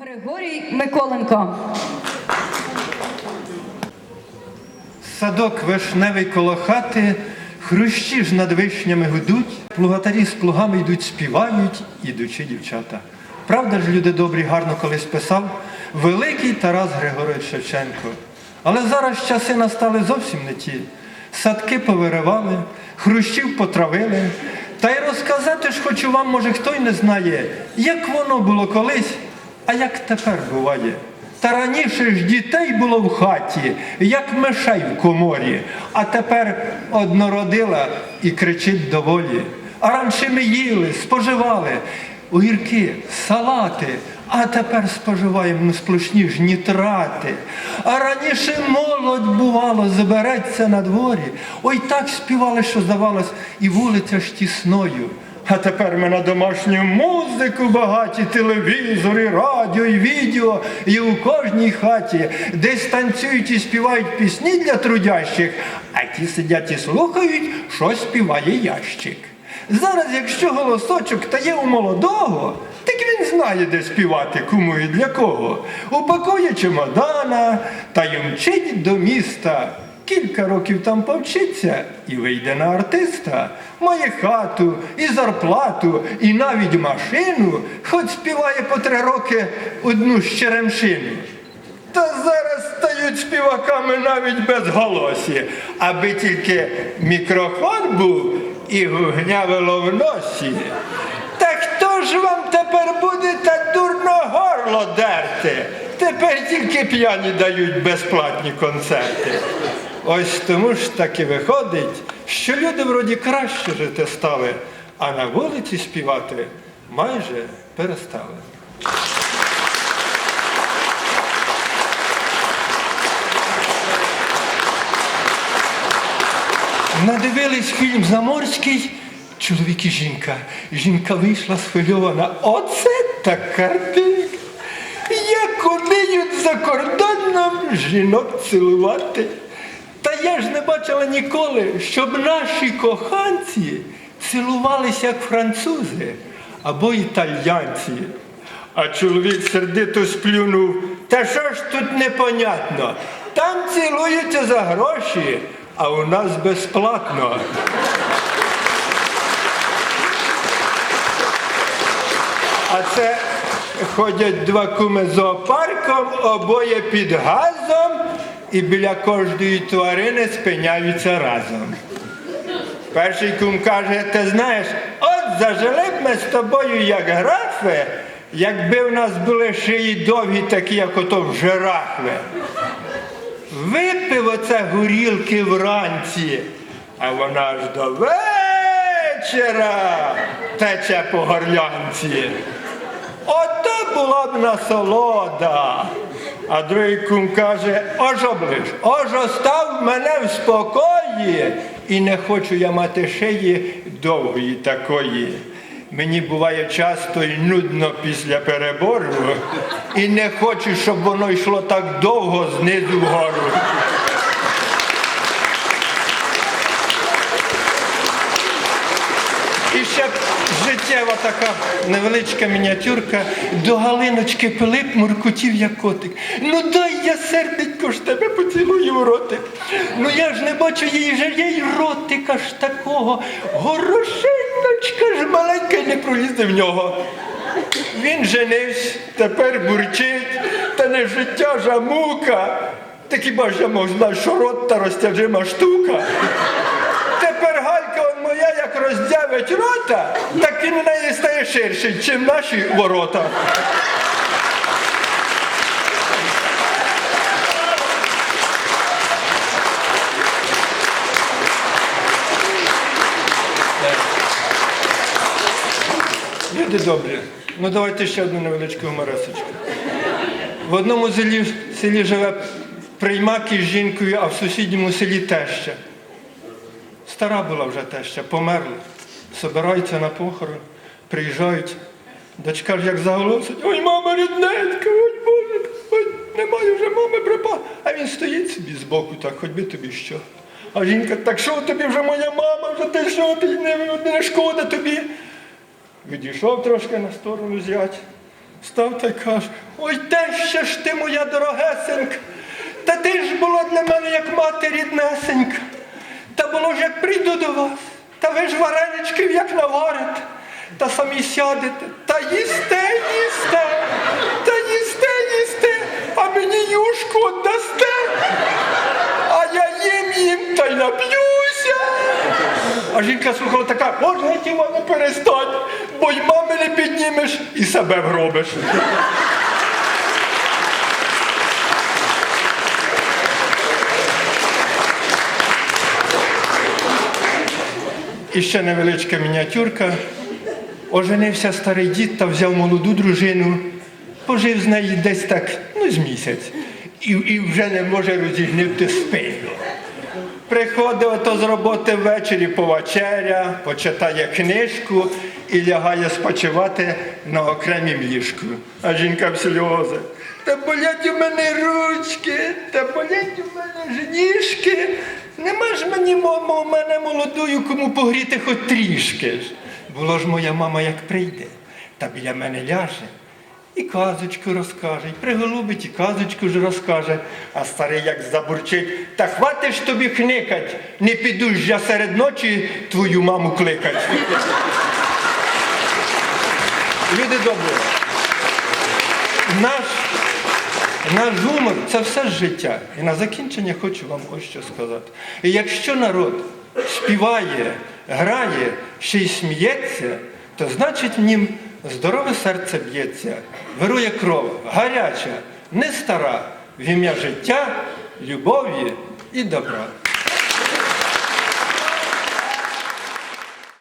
Григорій Миколенко. Садок вишневий коло хати, хрущі ж над вишнями гудуть, плугатарі з плугами йдуть, співають, ідучи дівчата. Правда ж, люди добрі, гарно колись писав великий Тарас Григорович Шевченко. Але зараз часи настали зовсім не ті. Садки повиривали, хрущів потравили. Та й розказати ж хочу вам, може, хто й не знає, як воно було колись, а як тепер буває. Та раніше ж дітей було в хаті, як мишей в коморі, а тепер однородила і кричить доволі. А раніше ми їли, споживали огірки, салати, а тепер споживаємо сплошні ж нітрати. А раніше молодь, бувало, збереться на дворі. Ой так співали, що здавалось, і вулиця ж тісною. А тепер ми на домашню музику багаті, телевізор, і радіо, і відео, і у кожній хаті, десь танцюють і співають пісні для трудящих, а ті сидять і слухають, що співає ящик. Зараз, якщо голосочок та є у молодого, так він знає, де співати, кому і для кого. Упакує чемодана та й мчить до міста. Кілька років там повчиться і вийде на артиста. Має хату і зарплату, і навіть машину, хоч співає по три роки одну щеремшину. Та зараз стають співаками навіть без голосі, аби тільки мікрофон був і гугнявило в носі. Та хто ж вам тепер буде та дурно горло дерти? Тепер тільки п'яні дають безплатні концерти. Ось тому ж таки виходить, що люди вроді краще жити стали, а на вулиці співати майже перестали. Надивились фільм Заморський, чоловік і жінка. Жінка вийшла схвильована. Оце так картинка. Як уміють за кордоном жінок цілувати. Бачила ніколи, щоб наші коханці цілувалися як французи або італьянці. А чоловік сердито сплюнув. Та що ж тут непонятно? Там цілуються за гроші, а у нас безплатно. А це ходять два куми зоопарком, обоє під газом і біля кожної тварини спиняються разом. Перший кум каже, ти знаєш, от зажили б ми з тобою як графи, якби в нас були шиї довгі, такі, як ото в жирафи. Випив оце горілки вранці, а вона аж до вечора тече по горлянці. Ото була б насолода. А другий кум каже, ож облиш, ож остав мене в спокої, і не хочу я мати шиї довгої такої. Мені буває часто і нудно після перебору, і не хочу, щоб воно йшло так довго знизу вгору. Ще життєва така невеличка мініатюрка. До Галиночки Пилип муркотів як котик. Ну дай я серденько ж тебе поцілую в ротик. Ну я ж не бачу її же їй ротика ж такого. Горошиночка ж маленька й не пролізе в нього. Він женився, тепер бурчить, та не життя ж, а мука. Та хіба ж я мог знати, що рот та розтяжима штука. Тепер Галька он моя як роздявить рота, так і на неї стає ширший, чим наші ворота. Люди добрі, ну давайте ще одну невеличку гуморесочку. В одному селі, селі живе приймак із жінкою, а в сусідньому селі теща. Стара була вже теща, померла. Собираються на похорон, приїжджають. Дочка ж як заголосить, ой, мама рідненька, ой Боже, ой, немає вже мами пропа. А він стоїть собі збоку, так, хоч би тобі що. А жінка, так що тобі вже моя мама, вже ти що, ти не, не шкода тобі. Відійшов трошки на сторону зять, Став та й каже, ой, те ще ж ти моя дорогесенька, та ти ж була для мене як мати ріднесенька. Та було ж як прийду до вас, та ви ж вареничків як наварите, та самі сядете, та їсте, їсте, та їсте, їсте, а мені юшку отдасте, а я їм їм та й нап'юся. А жінка слухала така, можна ті мене перестать, бо й мами не піднімеш і себе вгробиш. І ще невеличка мініатюрка. Оженився старий дід та взяв молоду дружину, пожив з нею десь так, ну, з місяць, і, і вже не може розігнути спину. Приходить ото з роботи ввечері повечеря, почитає книжку і лягає спочивати на окремім ліжку. А жінка в сльози. Та болять у мене ручки, та болять у мене ж ніжки. Нема ж мені мамо, у мене молодою, кому погріти хоч трішки ж. Було ж моя мама як прийде, та біля мене ляже. І казочку розкаже, і приголубить, і казочку ж розкаже. А старий як забурчить, та хватиш тобі кникать, не піду ж я серед ночі твою маму кликать. Люди добрі, наш гумор це все життя. І на закінчення хочу вам ось що сказати. І якщо народ співає, грає, ще й сміється, то значить в нім здорове серце б'ється, вирує кров, гаряча, не стара, в ім'я життя, любові і добра.